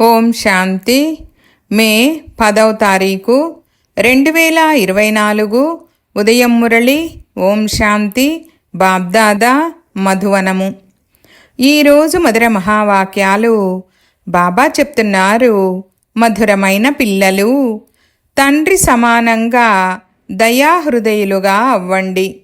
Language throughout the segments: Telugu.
ఓం శాంతి. మే పదవ తారీఖు రెండు వేల ఇరవై నాలుగు ఉదయం మురళి ఓం శాంతి బాబ్దాదా మధువనము. ఈరోజు మధుర మహావాక్యాలు. బాబా చెప్తున్నారు మధురమైన పిల్లలు తండ్రి సమానంగా దయాహృదయులుగా అవ్వండి.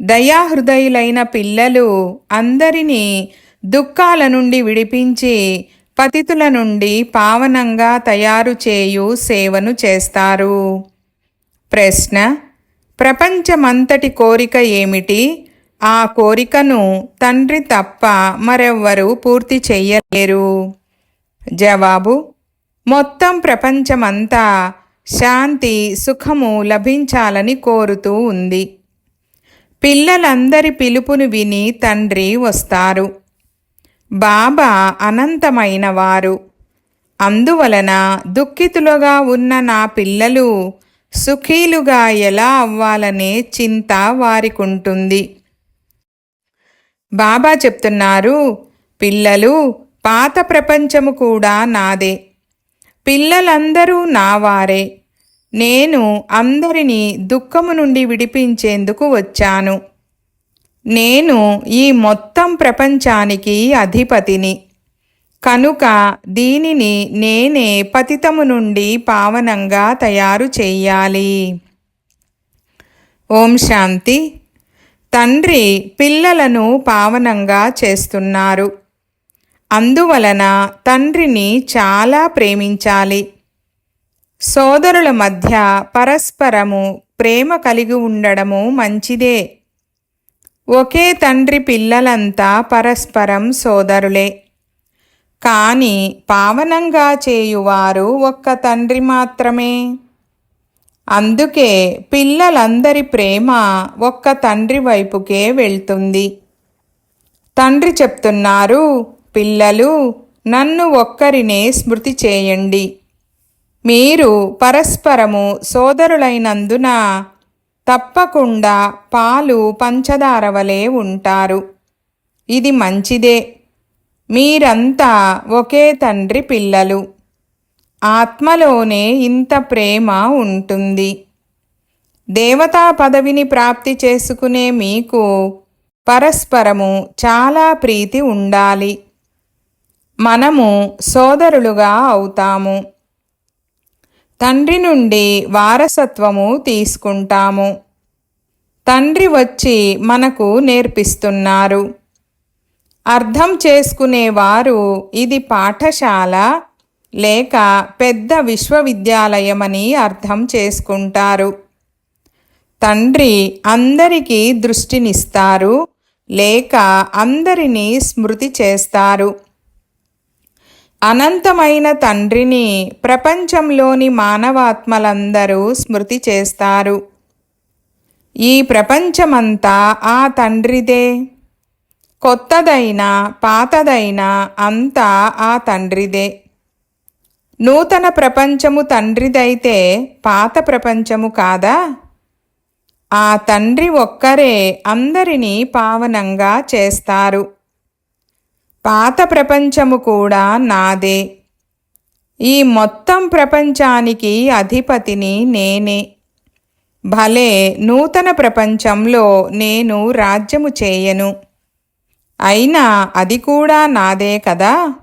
దయాహృదయులైన పిల్లలు అందరినీ దుఃఖాల నుండి విడిపించి పతితుల నుండి పావనంగా తయారు చేయు సేవను చేస్తారు. ప్రశ్న ప్రపంచమంతటి కోరిక ఏమిటి? ఆ కోరికను తండ్రి తప్ప మరెవ్వరూ పూర్తి చెయ్యలేరు. జవాబు మొత్తం ప్రపంచమంతా శాంతి సుఖము లభించాలని కోరుతూ ఉంది. పిల్లలందరి పిలుపును విని తండ్రి వస్తారు. బాబా అనంతమైనవారు. అందువలన దుఃఖితులుగా ఉన్న నా పిల్లలు సుఖీలుగా ఎలా అవ్వాలనే చింత వారికుంటుంది. బాబా చెప్తున్నారు పిల్లలు పాత ప్రపంచము కూడా నాదే. పిల్లలందరూ నావారే. నేను అందరినీ దుఃఖము నుండి విడిపించేందుకు వచ్చాను. నేను ఈ మొత్తం ప్రపంచానికి అధిపతిని. కనుక దీనిని నేనే పతితము నుండి పావనంగా తయారు చేయాలి ఓం శాంతి. తండ్రి పిల్లలను పావనంగా చేస్తున్నారు. అందువలన తండ్రిని చాలా ప్రేమించాలి. సోదరుల మధ్య పరస్పరము ప్రేమ కలిగి ఉండడము మంచిదే. ఒకే తండ్రి పిల్లలంతా పరస్పరం సోదరులే. కాని పావనంగా చేయువారు ఒక్క తండ్రి మాత్రమే. అందుకే పిల్లలందరి ప్రేమ ఒక్క తండ్రి వైపుకే వెళ్తుంది. తండ్రి చెప్తున్నారు పిల్లలు నన్ను ఒక్కరినే స్మృతి చేయండి. మీరు పరస్పరము సోదరులైనందున తప్పకుండా పాలు పంచదార వలె ఉంటారు. ఇది మంచిదే. మీరంతా ఒకే తండ్రి పిల్లలు. ఆత్మలోనే ఇంత ప్రేమ ఉంటుంది. దేవతా పదవిని ప్రాప్తి చేసుకునే మీకు పరస్పరము చాలా ప్రీతి ఉండాలి. మనము సోదరులుగా అవుతాము. తండ్రి నుండి వారసత్వము తీసుకుంటాము. తండ్రి వచ్చి మనకు నేర్పిస్తున్నారు. అర్థం చేసుకునేవారు ఇది పాఠశాల లేక పెద్ద విశ్వవిద్యాలయమని అర్థం చేసుకుంటారు. తండ్రి అందరికీ దృష్టినిస్తారు లేక అందరినీ స్మృతి చేస్తారు. అనంతమైన తండ్రిని ప్రపంచంలోని మానవాత్మలందరూ స్మృతి చేస్తారు. ఈ ప్రపంచమంతా ఆ తండ్రిదే. కొత్తదైనా పాతదైనా అంతా ఆ తండ్రిదే. నూతన ప్రపంచము తండ్రిదైతే పాత ప్రపంచము కాదా? ఆ తండ్రి ఒక్కరే అందరినీ పావనంగా చేస్తారు. పాత ప్రపంచము కూడా నాదే. ఈ మొత్తం ప్రపంచానికి అధిపతిని నేనే. భలే నూతన ప్రపంచంలో నేను రాజ్యము చేయను. అయినా అది కూడా నాదే కదా?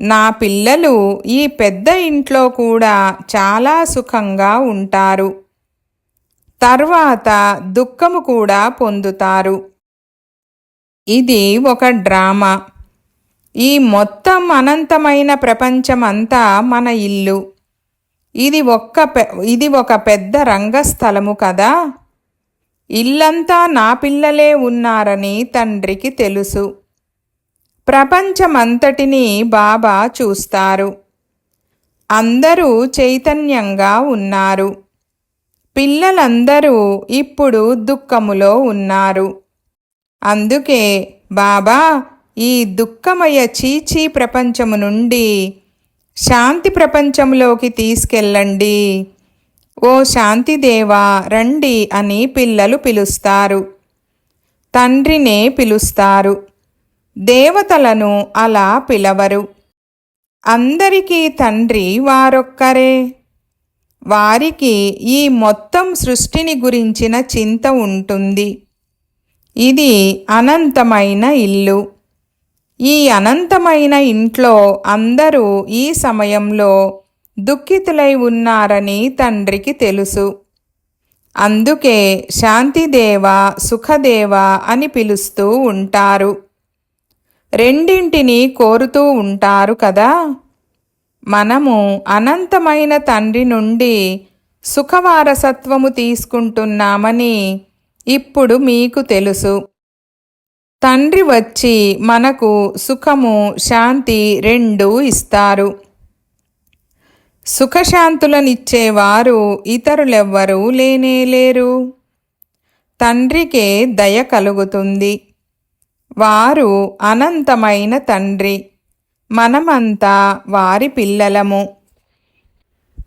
నా పిల్లలు ఈ పెద్ద ఇంట్లో కూడా చాలా సుఖంగా ఉంటారు. తర్వాత దుఃఖము కూడా పొందుతారు. ఇది ఒక డ్రామా. ఈ మొత్తం అనంతమైన ప్రపంచమంతా మన ఇల్లు. ఇది ఒక్క ఇది ఒక పెద్ద రంగస్థలము కదా? ఇల్లంతా నా పిల్లలే ఉన్నారని తండ్రికి తెలుసు. ప్రపంచమంతటినీ బాబా చూస్తారు. అందరూ చైతన్యంగా ఉన్నారు. పిల్లలందరూ ఇప్పుడు దుఃఖములో ఉన్నారు. అందుకే బాబా ఈ దుఃఖమయ చీచీ ప్రపంచము నుండి శాంతి ప్రపంచంలోకి తీసుకెళ్ళండి. ఓ శాంతిదేవా రండి అని పిల్లలు పిలుస్తారు. తండ్రినే పిలుస్తారు. దేవతలను అలా పిలవరు. అందరికీ తండ్రి వారొక్కరే. వారికి ఈ మొత్తం సృష్టిని గురించిన చింత ఉంటుంది. ఇది అనంతమైన ఇల్లు. ఈ అనంతమైన ఇంట్లో అందరూ ఈ సమయంలో దుఃఖితులై ఉన్నారని తండ్రికి తెలుసు. అందుకే శాంతిదేవ సుఖదేవ అని పిలుస్తూ ఉంటారు. రెండింటిని కోరుతూ ఉంటారు కదా? మనము అనంతమైన తండ్రి నుండి సుఖవారసత్వము తీసుకుంటున్నామని ఇప్పుడు మీకు తెలుసు. తండ్రి వచ్చి మనకు సుఖము శాంతి రెండు ఇస్తారు. సుఖశాంతులనిచ్చేవారు ఇతరులెవ్వరూ లేనేలేరు తండ్రికే దయ కలుగుతుంది. వారు అనంతమైన తండ్రి. మనమంతా వారి పిల్లలము.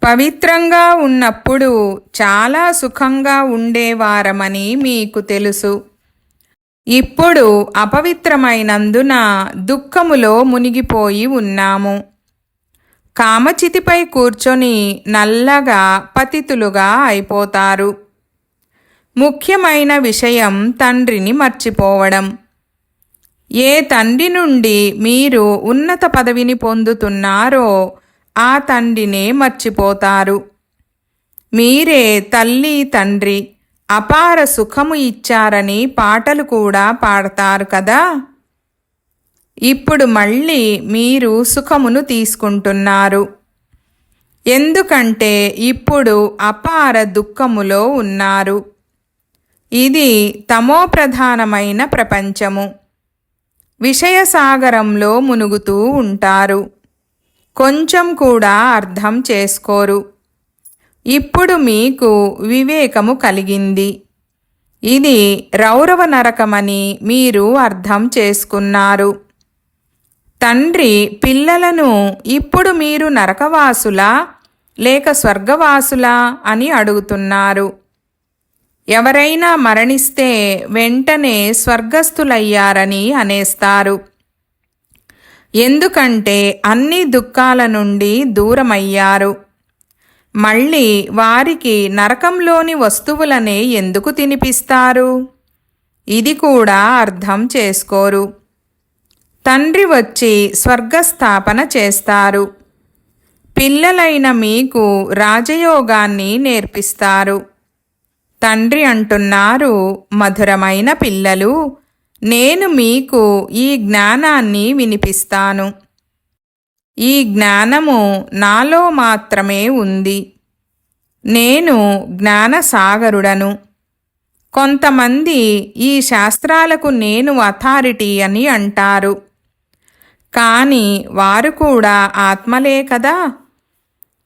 పవిత్రంగా ఉన్నప్పుడు చాలా సుఖంగా ఉండేవారమని మీకు తెలుసు. ఇప్పుడు అపవిత్రమైనందున దుఃఖములో మునిగిపోయి ఉన్నాము. కామచితిపై కూర్చొని నల్లగా పతితులుగా అయిపోతారు. ముఖ్యమైన విషయం తండ్రిని మర్చిపోవడం. ఏ తండ్రి నుండి మీరు ఉన్నత పదవిని పొందుతున్నారో ఆ తండ్రినే మర్చిపోతారు. మీరే తల్లి తండ్రి. అపార సుఖము ఇచ్చారని పాటలు కూడా పాడతారు కదా? ఇప్పుడు మళ్ళీ మీరు సుఖమును తీసుకుంటున్నారు. ఎందుకంటే ఇప్పుడు అపార దుఃఖములో ఉన్నారు. ఇది తమోప్రధానమైన ప్రపంచము. విషయసాగరంలో మునుగుతూ ఉంటారు. కొంచెం కూడా అర్థం చేసుకోరు. ఇప్పుడు మీకు వివేకము కలిగింది. ఇది రౌరవ నరకమని మీరు అర్థం చేసుకున్నారు. తండ్రి పిల్లలను ఇప్పుడు మీరు నరకవాసులా లేక స్వర్గవాసులా అని అడుగుతున్నారు. ఎవరైనా మరణిస్తే వెంటనే స్వర్గస్థులయ్యారని అనేస్తారు. ఎందుకంటే అన్ని దుఃఖాల నుండి దూరమయ్యారు. మళ్ళీ వారికి నరకంలోని వస్తువులనే ఎందుకు తినిపిస్తారు? ఇది కూడా అర్థం చేసుకోరు. తండ్రి వచ్చి స్వర్గస్థాపన చేస్తారు. పిల్లలైన మీకు రాజయోగాన్ని నేర్పిస్తారు. తండ్రి అంటున్నారు మధురమైన పిల్లలు నేను మీకు ఈ జ్ఞానాన్ని వినిపిస్తాను. ఈ జ్ఞానము నాలో మాత్రమే ఉంది. నేను జ్ఞానసాగరుడను. కొంతమంది ఈ శాస్త్రాలకు నేను అథారిటీ అని అంటారు. కానీ వారు కూడా ఆత్మలే కదా?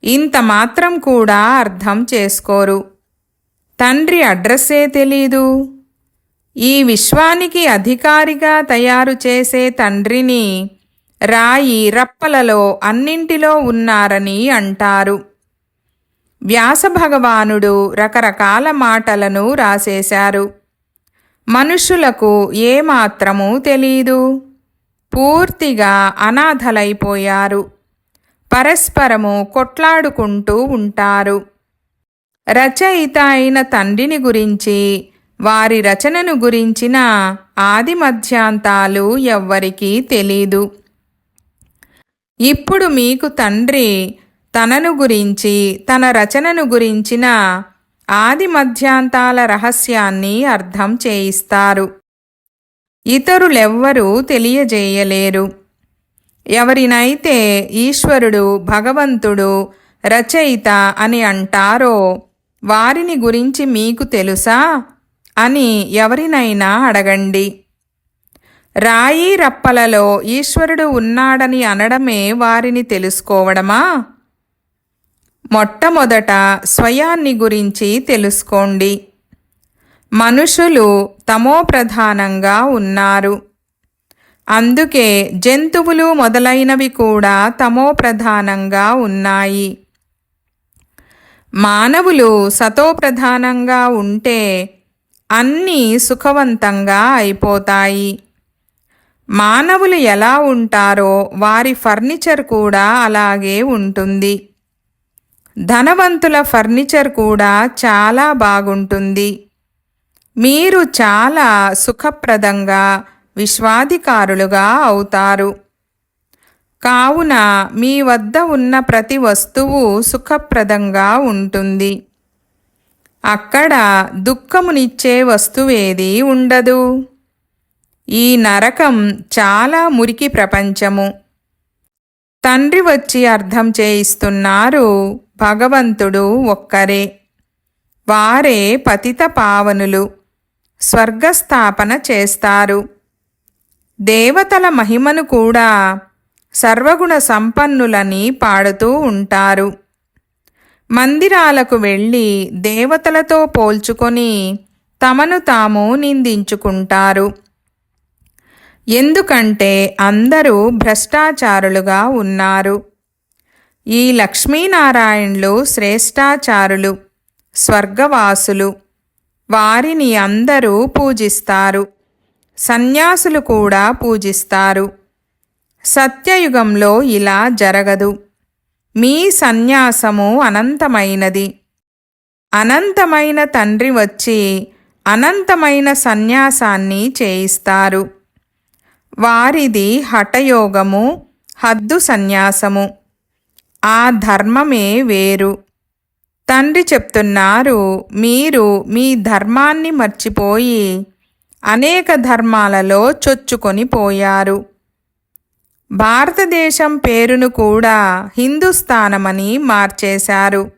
ఇంత మాత్రం కూడా అర్థం చేసుకోరు. తండ్రి అడ్రస్సే తెలీదు. ఈ విశ్వానికి అధికారిగా తయారు చేసే తండ్రిని రాయి రప్పలలో అన్నింటిలో ఉన్నారని అంటారు. వ్యాసభగవానుడు రకరకాల మాటలను రాసేశారు. మనుషులకు ఏమాత్రము తెలీదు. పూర్తిగా అనాథలైపోయారు. పరస్పరము కొట్లాడుకుంటూ ఉంటారు. రచయిత అయిన తండ్రిని గురించి వారి రచనను గురించిన ఆది మధ్యాంతాలు ఎవ్వరికీ తెలీదు. ఇప్పుడు మీకు తండ్రి తనను గురించి తన రచనను గురించిన ఆది మధ్యాంతాల రహస్యాన్ని అర్థం చేయిస్తారు. ఇతరులెవ్వరూ తెలియజేయలేరు. ఎవరినైతే ఈశ్వరుడు భగవంతుడు రచయిత అని అంటారో వారిని గురించి మీకు తెలుసా? అని ఎవరినైనా అడగండి. రాయి రప్పలలో ఈశ్వరుడు ఉన్నాడని అనడమే వారిని తెలుసుకోవడమా? మొట్టమొదట స్వయాన్ని గురించి తెలుసుకోండి. మనుషులు తమో ప్రధానంగా ఉన్నారు. అందుకే జంతువులు మొదలైనవి కూడా తమో ప్రధానంగా ఉన్నాయి. మానవులు సతోప్రధానంగా ఉంటే అన్నీ సుఖవంతంగా అయిపోతాయి. మానవులు ఎలా ఉంటారో వారి ఫర్నిచర్ కూడా అలాగే ఉంటుంది. ధనవంతుల ఫర్నిచర్ కూడా చాలా బాగుంటుంది. మీరు చాలా సుఖప్రదంగా విశ్వాధికారులుగా అవుతారు. కావున మీ వద్ద ఉన్న ప్రతి వస్తువు సుఖప్రదంగా ఉంటుంది. అక్కడ దుఃఖమునిచ్చే వస్తువేదీ ఉండదు. ఈ నరకం చాలా మురికి ప్రపంచము. తండ్రి వచ్చి అర్థం చేయిస్తున్నారు భగవంతుడు ఒక్కరే. వారే పతిత పావనులు. స్వర్గస్థాపన చేస్తారు. దేవతల మహిమను కూడా సర్వగుణ సంపన్నులని పాడుతూ ఉంటారు. మందిరాలకు వెళ్ళి దేవతలతో పోల్చుకొని తమను తాము నిందించుకుంటారు. ఎందుకంటే అందరూ భ్రష్టాచారులుగా ఉన్నారు. ఈ లక్ష్మీనారాయణులు శ్రేష్టాచారులు స్వర్గవాసులు. వారిని అందరూ పూజిస్తారు. సన్యాసులు కూడా పూజిస్తారు. సత్యయుగంలో ఇలా జరగదు. మీ సన్యాసము అనంతమైనది. అనంతమైన తండ్రి వచ్చి అనంతమైన సన్యాసాన్ని చేయిస్తారు. వారిది హఠయోగము హద్దు సన్యాసము. ఆ ధర్మమే వేరు. తండ్రి చెప్తున్నారు మీరు మీ ధర్మాన్ని మర్చిపోయి అనేక ధర్మాలలో చొచ్చుకొని పోయారు. భారతదేశం పేరును కూడా హిందుస్థానమని మార్చేశారు.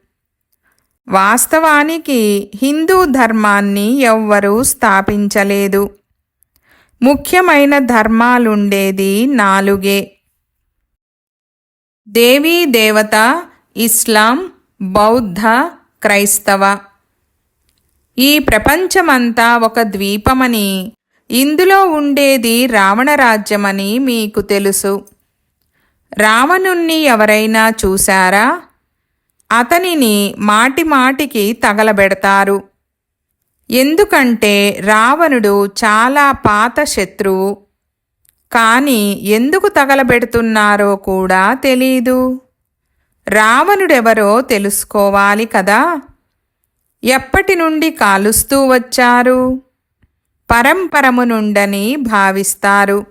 వాస్తవానికి హిందూ ధర్మాన్ని ఎవ్వరూ స్థాపించలేదు. ముఖ్యమైన ధర్మాలుండేది నాలుగే. దేవీ దేవత ఇస్లాం బౌద్ధ క్రైస్తవ. ఈ ప్రపంచమంతా ఒక ద్వీపమని ఇందులో ఉండేది రావణరాజ్యమని మీకు తెలుసు. రావణుణ్ణి ఎవరైనా చూశారా? అతనిని మాటిమాటికి తగలబెడతారు. ఎందుకంటే రావణుడు చాలా పాత శత్రువు కానీ ఎందుకు తగలబెడుతున్నారో కూడా తెలీదు. రావణుడెవరో తెలుసుకోవాలి కదా. ఎప్పటి నుండి కాలుస్తూ వచ్చారు? పరంపరము నుండని భావిస్తారు.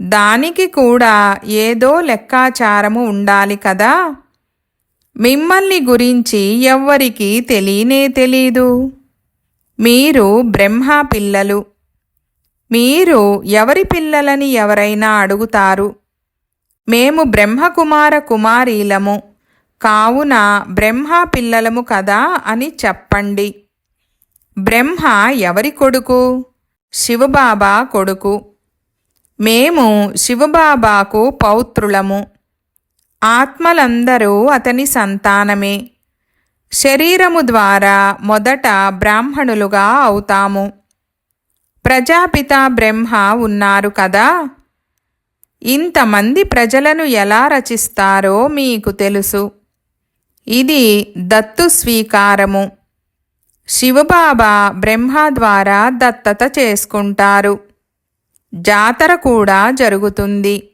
దానికి కూడా ఏదో లెక్కాచారము ఉండాలి కదా. మిమ్మల్ని గురించి ఎవ్వరికీ తెలియనే తెలీదు. మీరు బ్రహ్మ పిల్లలు. మీరు ఎవరి పిల్లలని ఎవరైనా అడుగుతారు? మేము బ్రహ్మకుమార కుమారీలము. కావున బ్రహ్మ పిల్లలము కదా అని చెప్పండి. బ్రహ్మ ఎవరి కొడుకు? శివబాబా కొడుకు. మేము శివబాబాకు పౌత్రులము. ఆత్మలందరూ అతని సంతానమే. శరీరము ద్వారా మొదట బ్రాహ్మణులుగా అవుతాము. ప్రజాపిత బ్రహ్మ ఉన్నారు కదా. ఇంతమంది ప్రజలను ఎలా రచిస్తారో మీకు తెలుసు. ఇది దత్తు స్వీకారము. శివబాబా బ్రహ్మ ద్వారా దత్తత చేసుకుంటారు. జాతర కూడా జరుగుతుంది.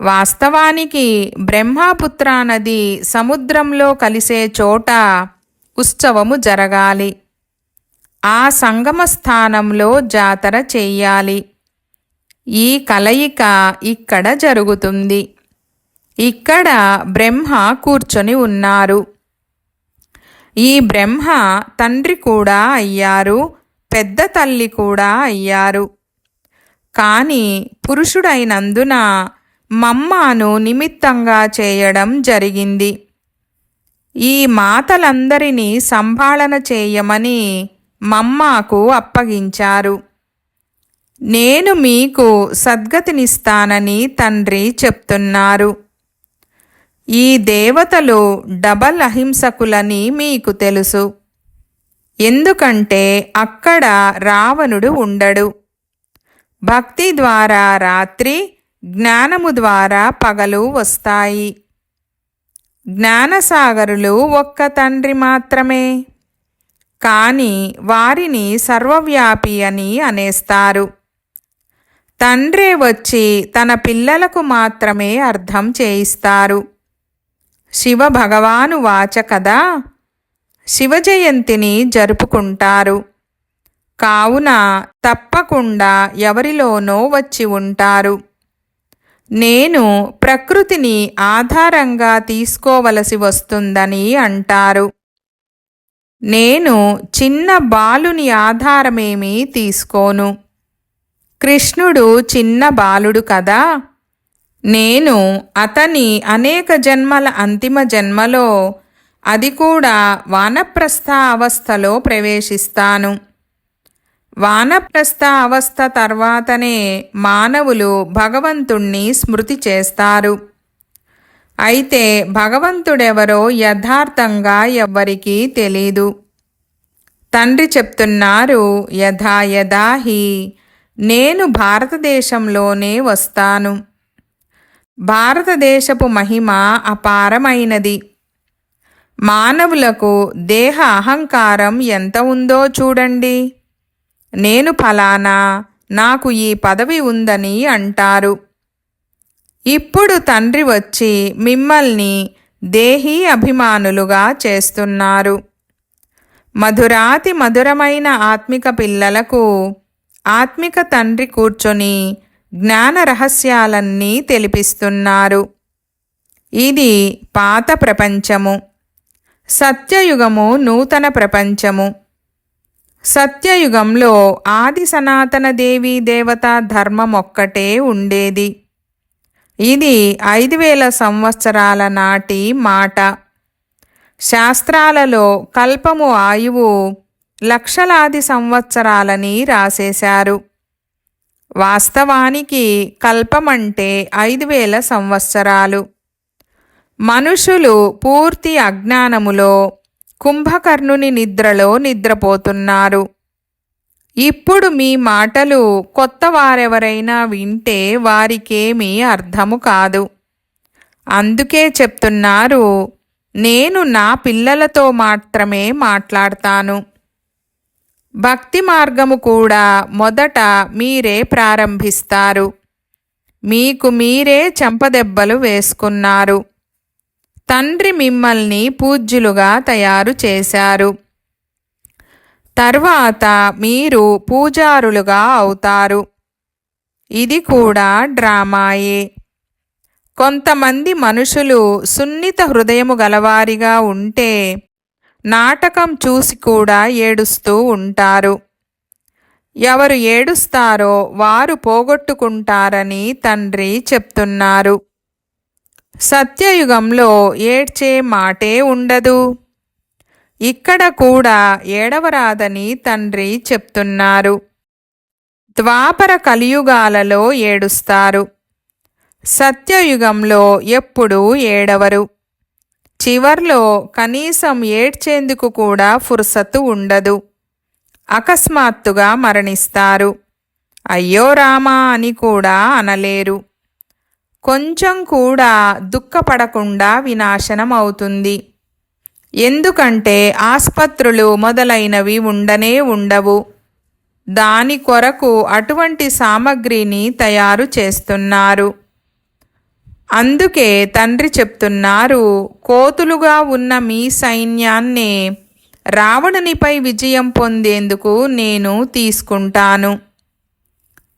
వాస్తవానికి బ్రహ్మపుత్ర నది సముద్రంలో కలిసే చోట ఉత్సవము జరగాలి. ఆ సంగమ స్థానంలో జాతర చెయ్యాలి ఈ కలయిక ఇక్కడ జరుగుతుంది. ఇక్కడ బ్రహ్మ కూర్చొని ఉన్నారు. ఈ బ్రహ్మ తండ్రి కూడా అయ్యారు పెద్ద తల్లి కూడా అయ్యారు. కానీ పురుషుడైనందున మమ్మాను నిమిత్తంగా చేయడం జరిగింది. ఈ మాతలందరినీ సంభాళన చేయమని మమ్మాకు అప్పగించారు. నేను మీకు సద్గతినిస్తానని తండ్రి చెప్తున్నారు. ఈ దేవతలు డబల్ అహింసకులని మీకు తెలుసు. ఎందుకంటే అక్కడ రావణుడు ఉండడు. భక్తి ద్వారా రాత్రి జ్ఞానము ద్వారా పగలు వస్తాయి. జ్ఞానసాగరులు ఒక్క తండ్రి మాత్రమే. కానీ వారిని సర్వవ్యాపి అని అనేస్తారు. తండ్రే వచ్చి తన పిల్లలకు మాత్రమే అర్థం చేయిస్తారు. శివ భగవాను వాచ కదా శివజయంతిని జరుపుకుంటారు. కావున తప్పకుండా ఎవరిలోనో వచ్చి ఉంటారు. నేను ప్రకృతిని ఆధారంగా తీసుకోవలసి వస్తుందని అంటారు. నేను చిన్న బాలుని ఆధారమేమీ తీసుకోను. కృష్ణుడు చిన్న బాలుడు కదా. నేను అతని అనేక జన్మల అంతిమ జన్మలో అది కూడా వానప్రస్థ అవస్థలో ప్రవేశిస్తాను. వానప్రస్థ అవస్థ తర్వాతనే మానవులు భగవంతుణ్ణి స్మృతి చేస్తారు. అయితే భగవంతుడెవరో యథార్థంగా ఎవ్వరికీ తెలీదు. తండ్రి చెప్తున్నారు యథా హి నేను భారతదేశంలోనే వస్తాను. భారతదేశపు మహిమ అపారమైనది. మానవులకు దేహ అహంకారం ఎంత ఉందో చూడండి. నేను ఫలానా నాకు ఈ పదవి ఉందని అంటారు. ఇప్పుడు తండ్రి వచ్చి మిమ్మల్ని దేహీ అభిమానులుగా చేస్తున్నారు. మధురాతి మధురమైన ఆత్మిక పిల్లలకు ఆత్మిక తండ్రి కూర్చొని జ్ఞాన రహస్యాలన్నీ తెలిపిస్తున్నారు. ఇది పాత ప్రపంచము. సత్యయుగము నూతన ప్రపంచము. సత్యయుగంలో ఆది సనాతన దేవీ దేవత ధర్మం ఒక్కటే ఉండేది. ఇది ఐదు వేల సంవత్సరాల నాటి మాట. శాస్త్రాలలో కల్పము ఆయువు లక్షలాది సంవత్సరాలని రాసేశారు. వాస్తవానికి కల్పమంటే ఐదు వేల సంవత్సరాలు. మనుషులు పూర్తి అజ్ఞానములో కుంభకర్ణుని నిద్రలో నిద్రపోతున్నారు. ఇప్పుడు మీ మాటలు కొత్త వారెవరైనా వింటే వారికేమీ అర్థము కాదు. అందుకే చెప్తున్నారు నేను నా పిల్లలతో మాత్రమే మాట్లాడతాను. భక్తి మార్గము కూడా మొదట మీరే ప్రారంభిస్తారు. మీకు మీరే చెంపదెబ్బలు వేసుకున్నారు. తండ్రి మిమ్మల్ని పూజ్యులుగా తయారు చేశారు. తర్వాత మీరు పూజారులుగా అవుతారు. ఇది కూడా డ్రామాయే. కొంతమంది మనుషులు సున్నిత హృదయము గలవారిగా ఉంటే నాటకం చూసి కూడా ఏడుస్తూ ఉంటారు. ఎవరు ఏడుస్తారో వారు పోగొట్టుకుంటారని తండ్రి చెప్తున్నారు. సత్యయుగంలో ఏడ్చే మాటే ఉండదు. ఇక్కడ కూడా ఏడవరాదని తండ్రి చెప్తున్నారు. ద్వాపర కలియుగాలలో ఏడుస్తారు. సత్యయుగంలో ఎప్పుడూ ఏడవరు. చివర్లో కనీసం ఏడ్చేందుకు కూడా ఫుర్సతు ఉండదు. అకస్మాత్తుగా మరణిస్తారు. అయ్యో రామా అని కూడా అనలేరు. కొంచెం కూడా దుఃఖపడకుండా వినాశనం అవుతుంది ఎందుకంటే ఆసుపత్రులు మొదలైనవి ఉండనే ఉండవు. దాని కొరకు అటువంటి సామగ్రిని తయారు చేస్తున్నారు. అందుకే తండ్రి చెప్తున్నారు కోతులుగా ఉన్న మీ సైన్యాన్నే రావణునిపై విజయం పొందేందుకు నేను తీసుకుంటాను.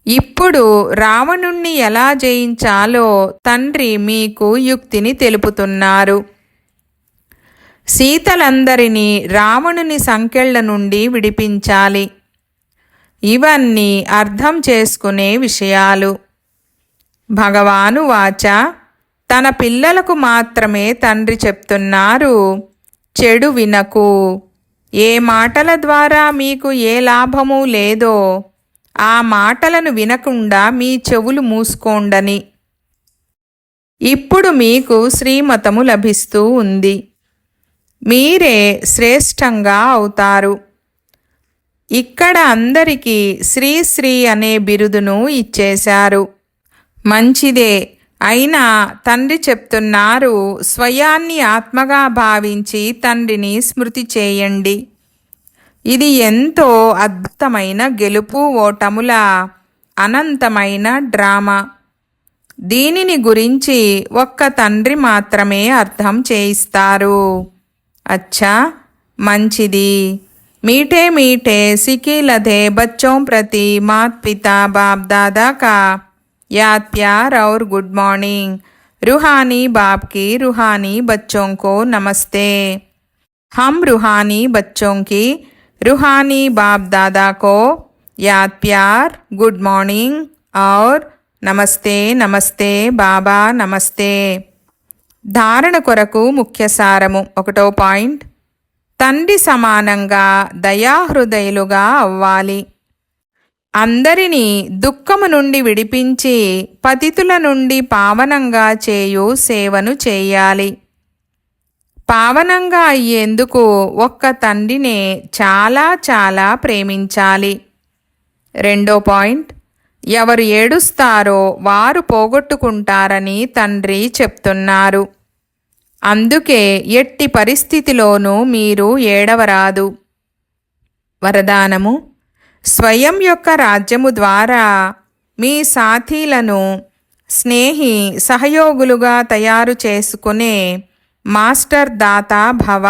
ఇప్పుడు రావణుణ్ణి ఎలా జయించాలో తండ్రి మీకు యుక్తిని తెలుపుతున్నారు. సీతలందరినీ రావణుని సంకెళ్ళ నుండి విడిపించాలి. ఇవన్నీ అర్థం చేసుకునే విషయాలు. భగవాను వాచ తన పిల్లలకు మాత్రమే తండ్రి చెప్తున్నారు చెడు వినకు. ఏ మాటల ద్వారా మీకు ఏ లాభము లేదో ఆ మాటలను వినకుండా మీ చెవులు మూసుకోండని. ఇప్పుడు మీకు శ్రీమతము లభిస్తూ ఉంది. మీరే శ్రేష్టంగా అవుతారు. ఇక్కడ అందరికీ శ్రీశ్రీ అనే బిరుదును ఇచ్చేశారు. మంచిదే అయినా తండ్రి చెప్తున్నారు స్వయాన్ని ఆత్మగా భావించి తండ్రిని స్మృతి చేయండి. ఇది ఎంతో అద్భుతమైన గెలుపు ఓటముల అనంతమైన డ్రామా దీనిని గురించి ఒక్క తండ్రి మాత్రమే అర్థం చేయిస్తారు అచ్చా మంచిది मीठे मीठे सिकी लधे बच्चों प्रति मात पिता बाप दादा का याद प्यार और गुड मॉर्निंग रूहानी बाप की रूहानी बच्चों को नमस्ते हम रूहानी बच्चों की रूहानी बाप दादा को याद प्यार गुड मॉर्निंग और నమస్తే నమస్తే బాబా నమస్తే ధారణ కొరకు ముఖ్య సారము ఒకటో పాయింట్ తండ్రి సమానంగా దయాహృదయులుగా అవ్వాలి అందరినీ దుఃఖము నుండి విడిపించి పతితుల నుండి పావనంగా చేయు సేవను చేయాలి పావనంగా అయ్యేందుకు ఒక్క తండ్రినే చాలా చాలా ప్రేమించాలి. రెండో పాయింట్ ఎవరు ఏడుస్తారో వారు పోగొట్టుకుంటారని తండ్రి చెప్తున్నారు. అందుకే ఎట్టి పరిస్థితిలోనూ మీరు ఏడవరాదు. వరదానము స్వయం యొక్క రాజ్యము ద్వారా మీ సాథీలను స్నేహి సహయోగులుగా తయారు చేసుకునే మాస్టర్ దాత భవ.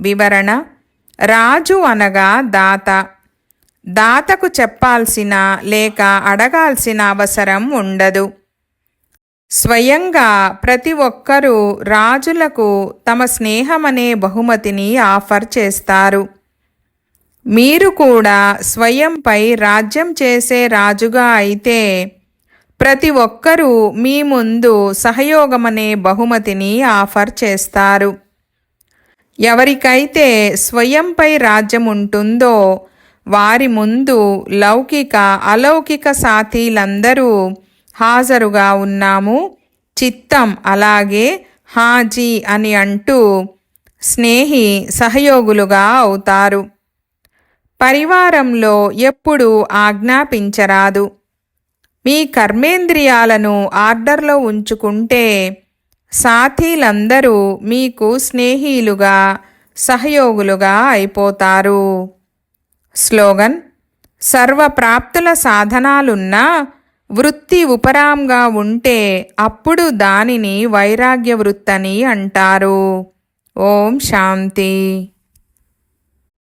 వివరణ రాజు అనగా దాత. దాతకు చెప్పాల్సిన లేక అడగాల్సిన అవసరం ఉండదు. స్వయంగా ప్రతి ఒక్కరూ రాజులకు తమ స్నేహమనే బహుమతిని ఆఫర్ చేస్తారు. మీరు కూడా స్వయంపై రాజ్యం చేసే రాజుగా అయితే ప్రతి ఒక్కరూ మీ ముందు సహయోగమనే బహుమతిని ఆఫర్ చేస్తారు. ఎవరికైతే స్వయంపై రాజ్యం ఉంటుందో వారి ముందు లౌకిక అలౌకిక సాథీలందరూ హాజరుగా ఉన్నాము. చిత్తం అలాగే హాజీ అని అంటూ స్నేహి సహయోగులుగా అవుతారు. పరివారంలో ఎప్పుడూ ఆజ్ఞాపించరాదు. మీ కర్మేంద్రియాలను ఆర్డర్లో ఉంచుకుంటే సాథీలందరూ మీకు స్నేహిలుగా సహయోగులుగా అయిపోతారు. స్లోగన్ సర్వప్రాప్తుల సాధనాలున్నా వృత్తి ఉపరాంగా ఉంటే అప్పుడు దానిని వైరాగ్య వృత్తని అంటారు. ఓం శాంతి.